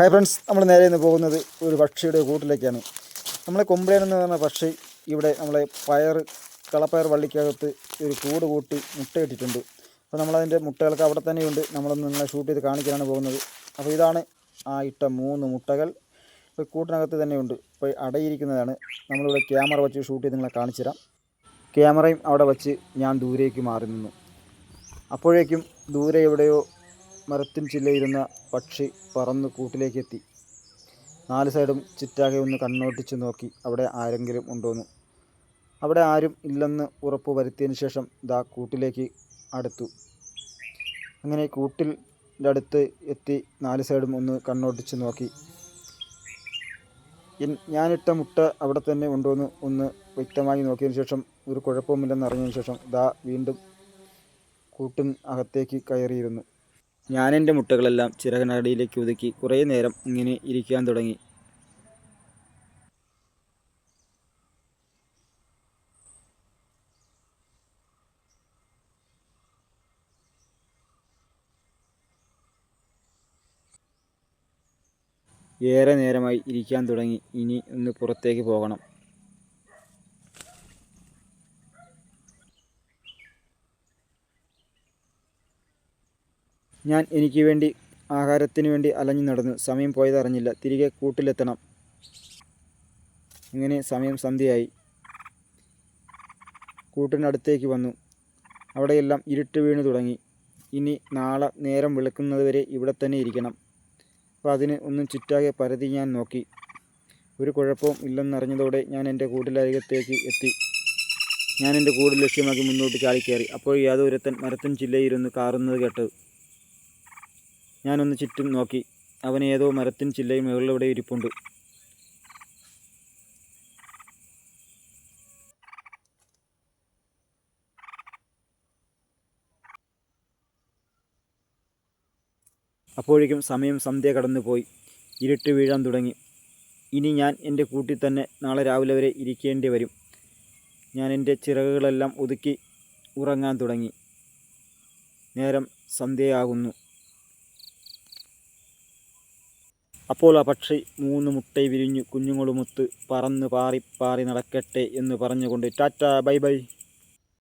Hi friends നമ്മൾ നേരെ നിന്ന് പോകുന്നത് ഒരു പക്ഷിയുടെ കൂട്ടിലേക്കാണ്. നമ്മളെ കൊമ്പ്രേൻ എന്ന് പറഞ്ഞ പക്ഷി ഇവിടെ നമ്മളെ പയർ കളപ്പയർ വള്ളിക്കകത്ത് ഒരു കൂട് കൂട്ടി മുട്ടയിട്ടിട്ടുണ്ട് അപ്പോൾ നമ്മളതിന്റെ മുട്ടകൾക്ക് അവിടെ തന്നെയുണ്ട്. നമ്മളൊന്ന് നിങ്ങളെ ഷൂട്ട് ചെയ്ത് കാണിക്കാനാണ് പോകുന്നത്. അപ്പോൾ ഇതാണ് ആ ഇട്ട മൂന്ന് മുട്ടകൾ. കൂട്ടിനകത്ത് തന്നെയുണ്ട്. ഇപ്പോൾ അടയിരിക്കുന്നതാണ്. നമ്മളിവിടെ ക്യാമറ വെച്ച് ഷൂട്ട് ചെയ്ത് നിങ്ങളെ കാണിച്ചു തരാം. ക്യാമറയും അവിടെ വെച്ച് ഞാൻ ദൂരേക്ക് മാറി നിന്നു. അപ്പോഴേക്കും ദൂരെ എവിടെയോ മരത്തിൻ ചില്ലയിരുന്ന പക്ഷി പറന്ന് കൂട്ടിലേക്കെത്തി. നാല് സൈഡും ചിറ്റാകെ ഒന്ന് കണ്ണോട്ടിച്ച് നോക്കി അവിടെ ആരെങ്കിലും ഉണ്ടോന്നു. അവിടെ ആരും ഇല്ലെന്ന് ഉറപ്പ് വരുത്തിയതിന് ശേഷം ദാ കൂട്ടിലേക്ക് അടുത്തു. അങ്ങനെ കൂട്ടിന്റെ അടുത്ത് എത്തി നാല് സൈഡും ഒന്ന് കണ്ണോട്ടിച്ച് നോക്കി. ഞാനിട്ട മുട്ട അവിടെ തന്നെ ഉണ്ടോയെന്ന് ഒന്ന് വ്യക്തമായി നോക്കിയതിന് ശേഷം ഒരു കുഴപ്പവുമില്ലെന്ന് അറിഞ്ഞതിന് ശേഷം ദാ വീണ്ടും കൂട്ടിൻ അകത്തേക്ക് കയറിയിരുന്നു. ഞാൻ എന്റെ മുട്ടകളെല്ലാം ചിറകനടിയിലേക്ക് ഒതുക്കി കുറേ നേരം ഇങ്ങനെ ഇരിക്കാൻ തുടങ്ങി. ഏറെ നേരമായി ഇരിക്കാൻ തുടങ്ങി. ഇനി ഒന്ന് പുറത്തേക്ക് പോകണം. ഞാൻ എനിക്ക് വേണ്ടി ആഹാരത്തിന് വേണ്ടി അലഞ്ഞു നടന്നു. സമയം പോയതറിഞ്ഞില്ല തിരികെ കൂട്ടിലെത്തണം. ഇങ്ങനെ സമയം സന്ധ്യയായി. കൂട്ടിനടുത്തേക്ക് വന്നു. അവിടെയെല്ലാം ഇരുട്ട് വീണു തുടങ്ങി. ഇനി നാളെ നേരം വെളുക്കുന്നതുവരെ ഇവിടെ തന്നെ ഇരിക്കണം. അപ്പോൾ അതിന് ഒന്നും ചുറ്റാകെ പരതി ഞാൻ നോക്കി. ഒരു കുഴപ്പവും ഇല്ലെന്നറിഞ്ഞതോടെ ഞാൻ എന്റെ കൂട്ടിലരികത്തേക്ക് എത്തി. ഞാൻ എന്റെ കൂട് ലക്ഷ്യമാക്കി മുന്നോട്ട് ചാടിക്കയറി അപ്പോൾ യാതൊരുത്തൻ മരത്തിൻ ചില്ലയിരുന്ന് കാറുന്നത് കേട്ടത് ഞാനൊന്ന് ചുറ്റും നോക്കി. അവൻ ഏതോ മരത്തിൻ ചില്ലയും മുകളിലൂടെ ഇരിപ്പുണ്ട്. അപ്പോഴേക്കും സമയം സന്ധ്യ കടന്നുപോയി. ഇരുട്ട് വീഴാൻ തുടങ്ങി. ഇനി ഞാൻ എന്റെ കൂട്ടിൽ തന്നെ നാളെ രാവിലെ വരെ ഇരിക്കേണ്ടി വരും. ഞാൻ എന്റെ ചിറകുകളെല്ലാം ഒതുക്കി ഉറങ്ങാൻ തുടങ്ങി. നേരം സന്ധ്യയാകുന്നു. അപ്പോൾ ആ പക്ഷി മൂന്ന് മുട്ടൈ വിരിഞ്ഞ് കുഞ്ഞുങ്ങളുമൊത്ത് പറന്ന് പാറി പാറി നടക്കട്ടെ എന്ന് പറഞ്ഞുകൊണ്ട് ടാറ്റ ബൈ ബൈ.